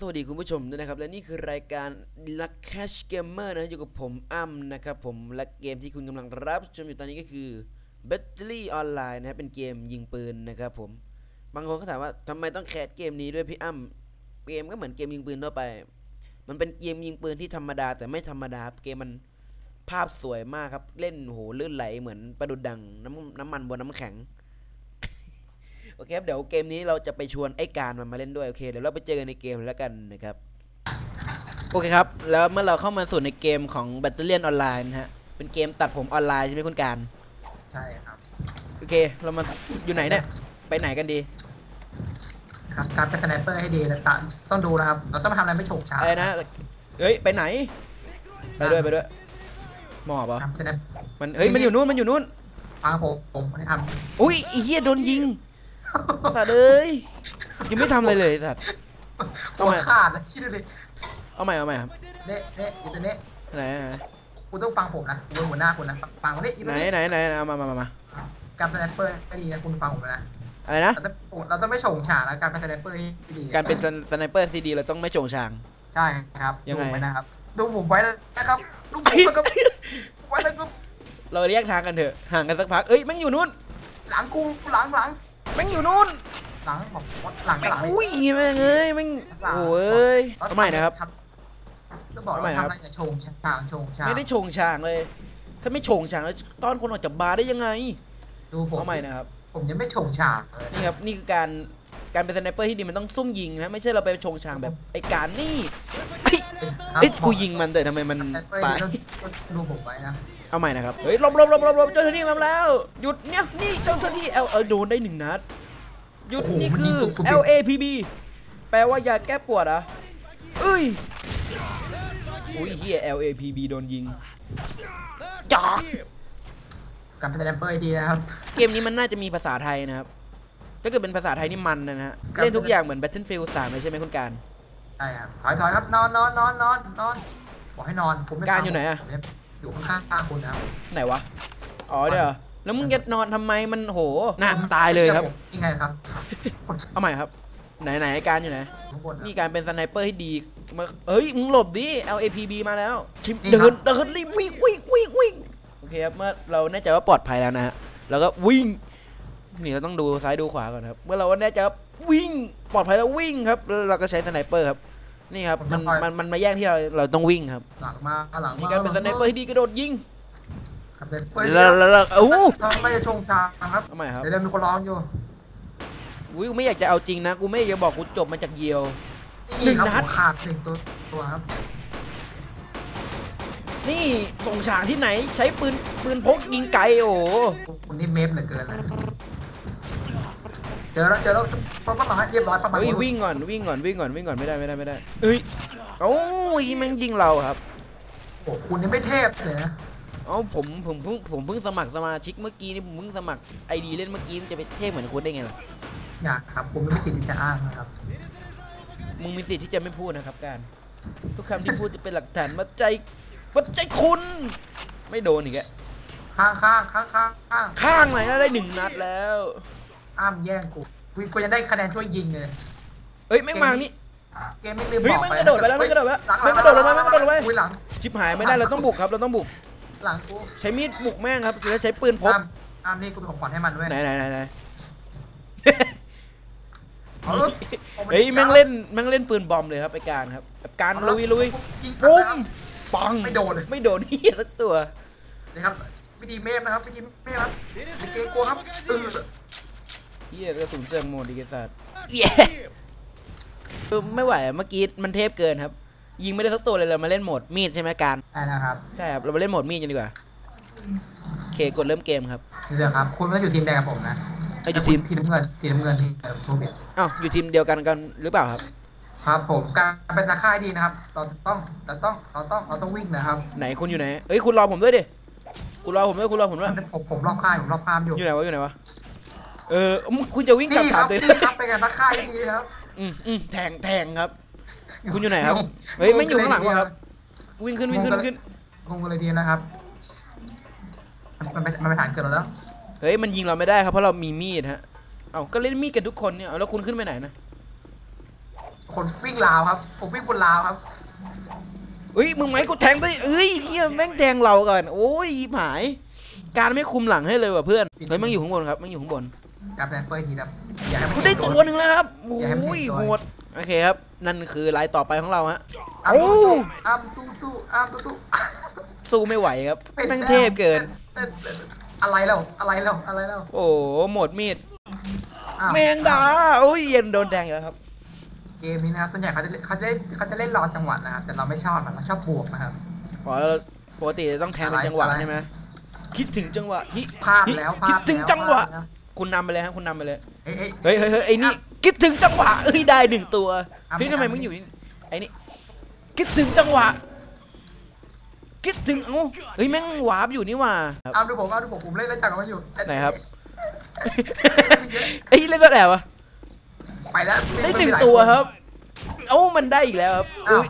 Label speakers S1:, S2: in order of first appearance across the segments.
S1: สวัสดีคุณผู้ชมด้วยนะครับ และนี่คือรายการ Luck Cash Gamer นะอยู่กับผมอ้ำนะครับผมและเกมที่คุณกำลังรับชมอยู่ตอนนี้ก็คือ Battery Online นะครับเป็นเกมยิงปืนนะครับผมบางคนก็ถามว่าทำไมต้องแคสเกมนี้ด้วยพี่อ้ำเกมก็เหมือนเกมยิงปืนทั่วไป มันเป็นเกมยิงปืนที่ธรรมดา แต่ไม่ธรรมดาเกมมันภาพสวยมากครับเล่นโหลื่นไหลเหมือนประดุดดังน้ำน้ำมันบนน้ำแข็ง โอเคครับเดี๋ยวเกมนี้เราจะไปชวนไอ้การมันมาเล่นด้วยโอเคเดี๋ยวเราไปเจอกันในเกมแล้วกันนะครับโอเคครับแล้วเมื่อเราเข้ามาสู่ในเกมของ b a t t l e อ Online นะฮะเป็นเกมตัดผมออนไลน์ใช่ไหมคุณการ
S2: ใช่ครับ
S1: โอเคเรามาอยู่ไหนเนี่ยไปไหนกันดี
S2: ครับการเป็นสไนเปอร์ให้ดีนะตะต้องดูนะครับเราต้องมาทำอะไรไม่ฉกฉาก
S1: อะไรนะเฮ้ยไปไหนไปด้วยไปด้วยหมอบเหรอ
S2: ครับสไนเปอร์
S1: มันเฮ้ยมันอยู่นู่นมันอยู่นู่น
S2: ฟังผมผมไม่ได้ท
S1: อุ้ยไอีเหี้ยโดนยิง สัตว์เอ้ยยังไม่ทำอะไรเลยสัตว์ำทำไม
S2: ตัวขาดนะคิดดูดิ
S1: เอาใหม่เอาใหม่ครับ
S2: เน่เน่อีตัวเน่
S1: ไหนไหน
S2: คุณต้องฟังผมนะคุณเป็นหัวหน้าคุณนะ ฟังผมนี่อี
S1: ไหน
S2: ตัวเน่
S1: ไหนไหนเอามามามามา
S2: การเป็นสไนเปอร์ให้ดีนะคุณฟังผมนะ
S1: อะไรนะ
S2: เราต้องเราต้องไม่ฉกฉากนะการเป็นสไนเปอร์ให้ดี
S1: การเป็นสไนเปอร์ที่ดีเราต้องไม่โฉงฉาง
S2: ใช่ครับ
S1: ยังไง
S2: ดูว้นะครับ ดูผมไว้นะครับดูผมแล้วก็ไว้แล้วก็
S1: เราเรียกทางกันเถอะห่างกันสักพัก เอ้ยแม่งอยู่นู่น
S2: หลังกูหลังหลัง
S1: แม่งอยู่นู่น
S2: หลังบอกว่าหลัง
S1: แม่ง
S2: หลัง
S1: อุ้ยแม่งเอ้ยแม่ง
S2: หลัง
S1: โอ้ยทำไมนะครับ
S2: ก็บอก
S1: ทำไม
S2: ว่า
S1: ครับ
S2: ทำอะไรอย่าโชงฉางโชงฉาง
S1: ไม่ได้โฉงฉางเลย ถ้าไม่โฉงฉางแล้วต้อนคนออกจากบาร์ได้ยังไง
S2: ดูผม
S1: เอาใหม่นะครับ
S2: ผมยังไม่โชงฉางเลย
S1: นี่ครับนี่คือการการเป็นสไนเปอร์ที่ดีมันต้องซุ่มยิงนะไม่ใช่เราไปโฉงฉางแบบไอ้การนี่เฮ้ย
S2: ครับ
S1: เอ้ยกูยิงมันแต่ทำไมมัน
S2: แต่
S1: ตาย
S2: ก็ดูผมไว้นะ
S1: เอาใหม่นะครับ เฮ้ยหลบหลบหลบหลบหลบเจ้าหน้าที่มาแล้ว หยุดเนี่ยนี่เจ้าหน้าที่เอลเออโดนได้หนึ่งนัด หยุดนี่คือ L A P B แปลว่ายาแก้ปวดเหรอะเอ้ยอุ้ยเฮีย L A P B โดนยิงจ๋า
S2: กับเป็นแรปเปอร์ดีนะครับ
S1: เกมนี้มันน่าจะมีภาษาไทยนะครับ ถ้าเกิดเป็นภาษาไทยนี่มันนะฮะ
S2: ครับ
S1: เล่นทุกอย่างเหมือน Battlefield 3เลยใช่ไหมคุณการ
S2: ใช่ครับ ถอยถอยครับ นอนนอนนอนนอนนอนบอกให้นอน ผมไม่
S1: การอยู่ไหนอะ
S2: ผมม่ อยู่ข้างๆคุณนะครับ
S1: ไหนวะ อ๋อเดี๋ยวแล้วมึงจะนอนทำไมมันโหน่าตายเลยครับ
S2: ยังไงครับ
S1: เอาใหม่ครับ ไหนไหนไอ้การอยู่ไหน
S2: ข้างบน
S1: นี่การเป็นสไนเปอร์ที่ดีมาเอ้ยมึงหลบดิ L A P B มาแล้วชิม
S2: นี่
S1: เดิ
S2: ครั
S1: น
S2: บ
S1: เดินรีบวิ่งวิ่งวิ่งวิ่งโอเคครับเมื่อเราแน่ใจว่าปลอดภัยแล้วนะฮะแล้วก็วิ่งนี่เราต้องดูซ้ายดูขวาก่อนครับ เมื่อเราแน่ใจว่าวิ่งปลอดภัยแล้ววิ่งครับแล้วเราก็ใช้สไนเปอร์ครับ นี่ครับมันมันมันมาแย่งที่เราเราต้องวิ่งครับ
S2: หลังมาหลัง
S1: นี่การเป็นสไนเปอร์ที่ดีกระโดดยิง
S2: ครับเป็นเปอร์
S1: แล้วแล้วแล้วโอ้โห
S2: ทำไมจะชงชางครับ
S1: ทำไมครับ
S2: เดี๋ยวเดี๋ยวมีคนร้องอยู่
S1: อุ้ยกูไม่อยากจะเอาจริงนะกูไม่อยากจะบอกกูจบมาจากเยียวหนึ่
S2: นี่
S1: ง
S2: ครับ
S1: นัด
S2: หัวขาดหนึ่งตัวตัวครับ
S1: นี่ส่งฉางที่ไหนใช้ปืนปืนพกยิงไกลโอ้โห
S2: คุณนี่เมฟเหลือเกินนะ เจอแล้วเจอแล้วปั๊บปั๊บปั๊บเรียบร้อยปั๊บปั๊บ
S1: เฮ้ยวิ่งก่อนวิ่งก่อนวิ่งก่อนวิ่งก่อนไม่ได้ไม่ได้ไม่ได้เฮ้ยโอ้ยแม่งยิงเราครับ
S2: โอ้โหคุณนี่ไม่เทพเลยนะ
S1: เอ้าผมผมเพิ่งผมเพิ่งสมัครสมาชิกเมื่อกี้นี่ผมเพิ่งสมัครไอดีเล่นเมื่อกี้มันจะไปเท่เหมือนคุณได้ไงล่ะ
S2: อยากครับผมไม่คิดที่จะอ้างนะครับ
S1: มึงมีสิทธิ์ที่จะไม่พูดนะครับการ ทุกคำที่พูดจะเป็นหลักฐานมัดใจมัดใจคุณ ไม่โดนอีกแก
S2: ข้างข้างข้างข้างข้าง
S1: ข้างไหนนะได้หนึ่งนัดแล้ว
S2: อ้ามแย่งกูกูกูยังได้คะแนนช่วยยิงเลย
S1: เอ้ยแม่งมานี่
S2: เกมไม่ลืม
S1: เฮ้ย
S2: บอก
S1: มัน
S2: ไป
S1: กระโดดไปแล้วมันกระโดดไปแล้ว
S2: หลัง
S1: มันกระโดดลงมามันกระโดดลงมา
S2: อุ้ยหลัง
S1: ชิบหายไม่ได้เราต้องบุกครับเราต้องบุก
S2: หลังกู
S1: ใช้มีดบุกแม่งครับแล้วใช้ปืนพก
S2: อ้ามอ้ามนี่กูเป็นของขวัญให้มันด้วย
S1: ไหนไหนไหนไหน
S2: อา
S1: เฮ้ยแม่งเล่นแม่งเล่นปืนบอมเลยครับไอการครับแบบการลุยลุย
S2: ยิง
S1: ปุ้ม
S2: ครับ
S1: ปัง
S2: ไม่โดนเลย
S1: ไม่โดนเฮียสักตัว
S2: นะครับวิธีเมฟนะครับวิธีเมฟครับวิธีกลัวครับเออ
S1: เฮียกระสุนเสื่อมโหมดดีกษัตริย์เย้คือไม่ไหวอะเมื่อกี้มันเทพเกินครับ ยิงไม่ได้สักตัวเลยเรามาเล่นโหมดมีดใช่ไหมการ
S2: ใช่นะครับ
S1: ใช่ครับเรามาเล่นโหมดมีดกันดีกว่าโอเคกดเริ่มเกมครับ
S2: นี่เลยครับคุณก็อยู่ทีมแดงกับผมนะ
S1: เอาอยู่ทีม
S2: ทีมน้ำเงินทีมน้ำเงินทีมเอ่อโทเบีย
S1: อ้าวอยู่ทีมเดียวกันกันหรือเปล่าครับ
S2: ครับผมการเป็นนักฆ่าให้ดีนะครับเราต้องเราต้องเราต้องเราต้องวิ่งนะครับ
S1: ไหนคุณอยู่ไหนเอ้ยคุณรอผมด้วยดิคุณรอผมด้วยคุณรอผมด้วย
S2: ผมผมรอบค่ายผมรอบค่ายอยู่
S1: อยู่ไหนวะอยู่ไหนวะ เออมึงคุณจะวิ่งกลับ
S2: นี่ค
S1: ถา
S2: รั
S1: ม
S2: บ
S1: เลย
S2: นี่ครับเป็นไงนักฆ่าที่ดีครับ
S1: อืมอืมแทงแทงครับ คุณอยู่ไหนครับเฮ้ยไม่อยู่ข้างหลังวะครับ วิ่งขึ้นวิ่งขึ้นวิ่งขึ้น
S2: งงกันเลยดีนะครับมันเป็นมันเป็นฐานเกิดเราแล้ว
S1: เฮ้ยมันยิงเราไม่ได้ครับเพราะเรามีมีดฮะเอาก็เล่นมีดกันทุกคนเนี่ยเอาแล้วคุณขึ้นไปไหนนะ
S2: คนวิ่งราวครับ ผมวิ่งบนราวครับ
S1: เฮ้ยมึงไหมกูแทงได้เอ้ยเฮียแม่งแทงเราก่อนโอ้ยหาย การไม่คุมหลังให้เลยว่ะเพื่อนเฮ้ยแม่งอยู่ข้างบนครับแม่งอยู่ข้างบน
S2: กับแรนเปอร์ทีครับอย่าให้มัน
S1: กู
S2: เห็น
S1: ได้ตัวหนึ่งแล้วครับโอ
S2: ย่าให้มัน
S1: อ้ย
S2: เห็นตัว
S1: โหดโอเคครับ นั่นคือลายต่อไปของเราฮะ
S2: อ้าม
S1: โอ้
S2: อ้ามสู้สู้อ้ามสู้สู้
S1: สู้ไม่ไหวครับแม่งเทพเกิน
S2: อะไรแล้วอะไรแล้วอะไรแล้ว
S1: โอ้หมดมีด
S2: อ้าว
S1: แมงดาโอ้ยเย็นโดนแทงอีกแล้วครับ
S2: เกมนี้นะครับส่วนใหญ่เขาจะเขาจะเขาจะเล่นรอจังหวะนะครับแต่เราไม่ชอบนะเราชอบบวกนะครับ
S1: อ๋อแล้วปกติจะต้องแทงเป็นจังหวะ
S2: อะไร
S1: ใช่ไหมคิดถึงจังหวะฮิ
S2: พลาดแล้วพลาด
S1: คิดถึง
S2: แล้ว
S1: จังหวะ
S2: พลาดแล้ว
S1: คุณนำไปเลยครับคุณนำไปเลย
S2: เอ้ยเอ้ย
S1: เฮ้ยเฮ้ยเฮ้ยไอ้นี่คิดถึงจังหวะเอ้ยได้หนึ่งตัว
S2: อะ
S1: เฮ้ย
S2: ไม่
S1: ทำไม
S2: อะ
S1: มึงอยู่นี่ไอ้นี่คิดถึงจังหวะคิดถึงเอ้าเฮ้ยแม่งวาร์ปอยู่นี่หว่าครับ
S2: เอาดูผมเอาดูผมผมเล่นแล้วจังมันอยู่
S1: ไหนครับไอ้ยเล่นตัวไหนวะ
S2: ไปแล้ว
S1: ได้หนึ่งตัวครับเอ้ามันได้อีกแล้วครับ
S2: อ้าว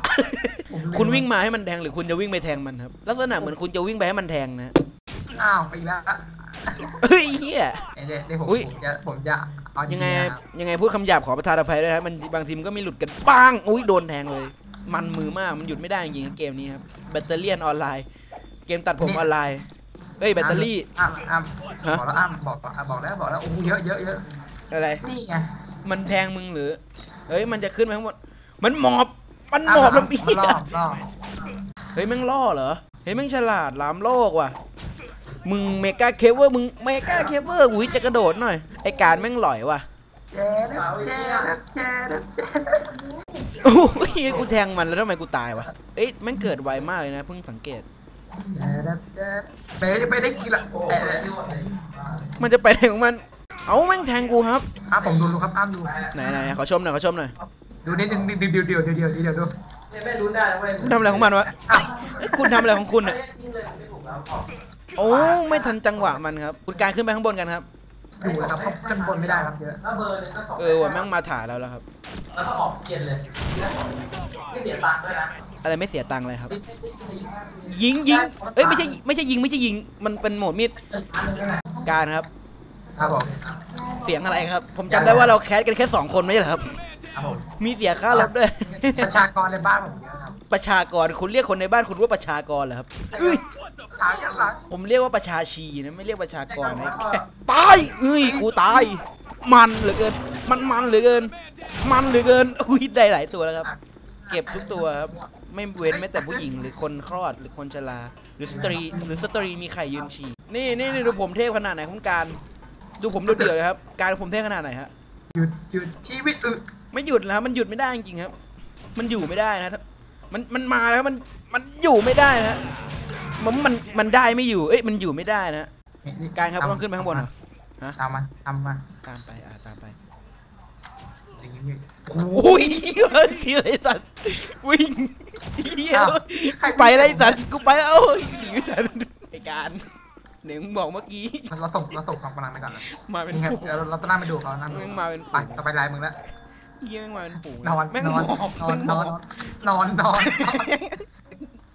S1: อุ๊ย
S2: ผมลืม
S1: คุณวิ่งมาให้มันแทงหรือคุณจะวิ่งไปแทงมันครับ ลักษณะเหมือนคุณจะวิ่งไปให้มันแทงนะ
S2: อ้าวไปอีกแล้ว
S1: เฮ้ยเฮีย
S2: เดี๋ยวเดี๋ยวผม
S1: อุ๊ย
S2: ผมจะผมจะเอา
S1: ยังไง
S2: ดีๆนะครับ
S1: ยังไงพูดคำหยาบขอประทานอภัยด้วยนะครับมันบางทีมันก็มีหลุดกันปังอุ้ยโดนแทงเลย มันมือมากมันหยุดไม่ได้จริงๆครับเกมนี้ครับแบตเตอรี่ออนไลน์ เกมตัดผมออนไลน์เอ้ยแบตเตอรี่
S2: อ้ามอ้าม
S1: ฮะ
S2: บอกแล้วอ้ามบอกอะบอกแล้วบอกแล้วโอ้โหเยอะเยอะเยอะ
S1: อะไร
S2: นี่ไง
S1: มันแทงมึงหรือเฮ้ยมันจะขึ้นไปข้างบนมันหมอบมันหมอบแล้วพี่
S2: มันรอบรอบ
S1: เฮ้ยแม่งล่อเหรอ เฮ้ยแม่งฉลาดล้ำโลกว่ะ มึงเมกาเคเวอร์มึงเมกาเคเวอร์อุ้ยจะกระโดดหน่อยไอการแม่งหลอยว่ะ
S2: เจ๊นะเจ๊นะเจ๊นะเจ๊
S1: โอ้ยกูแทงมันแล้วทำไมกูตายวะเอ้ยแม่งเกิดไวมากเลยนะเพิ่งสังเกต
S2: นะเจ๊เป๊ะไม่ได้กินละเอ๊ะ
S1: มันจะไปไหนของมันเอ้าแม่งแทงกูครับ
S2: อ้ามผมดูดูครับอ้ามดู
S1: ไหนไหนขอชมหน่อยขอชมหน่อย
S2: ดูนิดนึงเดียวเดียวเดียวเดียวเดียวเดียวดู
S1: คุณทำอะไรของมันวะ
S2: อ้าว
S1: เอ้ยคุณทำอะไรของคุณอะ โอ้ไม่ทันจังหวะมันครับคุณการขึ้นไปข้างบนกันครับ
S2: ดูนะครับเขาขึ้นบนไม่ได้ครับเยอะ
S3: ถ้าเบอร์หนึงก็สอง
S1: เออว่ะแม่งมาถ่ายเราแล้วครับ
S3: แล้วก็ออกเย็นเลยไม่เสียตังค์ด้วยนะ
S1: อะไรไม่เสียตังค์เลยครับ ยิงยิงเอ้ยไม่ใช่ไม่ใช่ยิงไม่ใช่ยิงมันเป็นโหมดมีด
S3: อันนึงนั่นแหละ
S1: การครับ
S2: ครับผม
S1: เสียงอะไรครับ ผมจำได้ว่าเราแคสกันแค่สองคนไม่ใช่เหรอครับ
S2: ครับผม
S1: มีเสียค่ารถด้วย
S2: ประชากรในบ้านผมเยอะครับ
S1: ประชากรคุณเรียกคนในบ้านคุณว่าประชากรเหรอครับเอ้ย
S2: ทางกันหลัง
S1: ผมเรียกว่าประชาชีนะไม่เรียกประชากรนะตายเอ้ยกูตาย มันเหลือเกิน มันมันเหลือเกิน มันเหลือเกินอุ้ยได้หลายตัวแล้วครับ เก็บทุกตัวครับไม่เว้นแม้แต่ผู้หญิงหรือคนคลอดหรือคนชรา หรือสตรีหรือสตรีมีไข่ยืนฉี่นี่นี่นี่ดูผมเทพขนาดไหนของการ ดูผมดูเดือดเลยครับ การผมเทพขนาดไหนฮะ
S2: หยุดหยุดชีวิตอึ
S1: ไม่หยุดแล้วมันหยุดไม่ได้จริงๆครับ มันอยู่ไม่ได้นะมันมันมาแล้วมันมันอยู่ไม่ได้นะ มันมันมันได้ไม่อยู่ เอ้ยมันอยู่ไม่ได้นะ การครับต้องขึ้นไปข้างบนเหรอ
S2: ตามมาตามมา
S1: ตามไปอ่าตามไป
S2: อย่างนี้
S1: อุ้ยเฮ้ยทีไรสัตว์วิ่งเฮียกูไปไรสัตว์กูไปแล้วโอ้ยหนีไม่ทันไอการหนึ่งบอกเมื่อกี้
S2: เราส่งเราส่งกำลังไปก่อนเลย
S1: มาเป็น
S2: นี่ครับ
S1: ฝูง
S2: เดี๋ยวเราต้องนั่งไปดูเขานั่ง
S1: แม่งมาเป็น
S2: ไป
S1: ฝูง
S2: ต่อไปลายมึงแล้ว
S1: เฮียแม่งมาเป็นฝูง
S2: นอน
S1: แม่ง
S2: น
S1: ห
S2: อ
S1: ม
S2: น
S1: อบ
S2: นอ
S1: แม่
S2: น
S1: ง
S2: น
S1: หม
S2: อ
S1: อนบ
S2: นอนนอน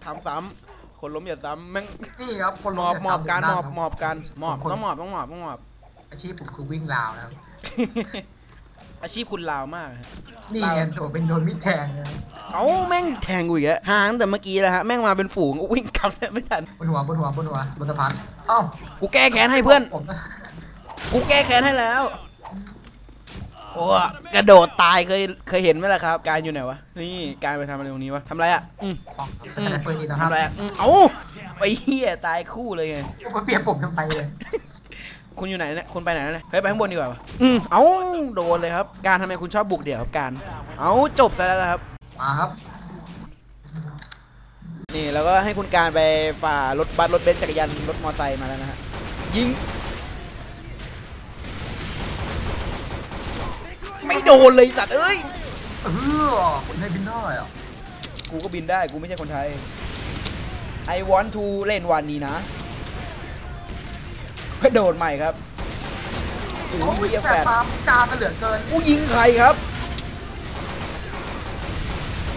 S1: ทำซ้ำ คนล้มอย่าซ้ำแม่ง
S2: นี่ครับคน
S1: หมอบหมอบการหมอบหม
S2: อบ
S1: อบการหมอบต้องหมอบต้องหมอบต้องหมอบ
S2: อาชีพผมคือวิ่งราวนะครับ
S1: อาชีพคุณลาวมากฮะ
S2: นี่ไงโดนเป็นโดนมิดแทงเลย
S1: เอ้าแม่งแทงกูอีกแล้วห่างแต่เมื่อกี้แล้วฮะแม่งมาเป็นฝูงวิ่งกลับแทบไม่ทัน
S2: บนหัวบนหัวบนหัวบนสะพานอ้าว
S1: กูแก้แค้นให้เพื่อน
S2: ผมนะ
S1: กูแก้แค้นให้แล้วโอ้กระโดดตายเคยเคยเห็นไหมล่ะครับ การอยู่ไหนวะ นี่การไปทำอะไรตรงนี้วะทำอะไรอะอืม
S2: ของ
S1: อืม
S2: คะแนนเปิดดีนะครับ
S1: ทำอะไรอะอืมเอ้าไปเฮียตายคู่เลยไง
S2: ผมเปลี่ยนผมทำไมเลย
S1: คุณอยู่ไหนเนี่ยคุณไปไหนเนี่ยเฮ้ยไปข้างบนดีกว่าวะอืมเอ้าโดนเลยครับ การทำไมคุณชอบบุกเดี่ยวครับการ เอ้าจบซะแล้วนะครับ
S2: มาครับ
S1: นี่แล้วก็ให้คุณการไปฝ่ารถบัสรถเบนซ์จักรยานรถมอไซค์มาแล้วนะฮะยิง ไม่โดนเลยสัตว์เอ้ย
S2: เออคนไทยบินได้เหรอ
S1: กูก็บินได้กูไม่ใช่คนไทย I want to เล่นวันนี้นะกระโดดใหม่ครับโอ้ยเหี้ย
S2: แต่
S1: แฟด
S2: ตามกามันเหลือเกิน
S1: กูยิงใครครับ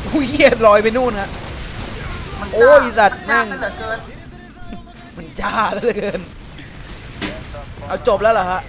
S1: กูเหี้ยลอยไปนู่นฮะ
S2: มัน
S1: โอ้ยสัตว์
S2: มัน
S1: แม่ง
S2: มันเหลือเกิน
S1: มันจ้าเหลือเกิน เอาจบแล้วเหรอฮะ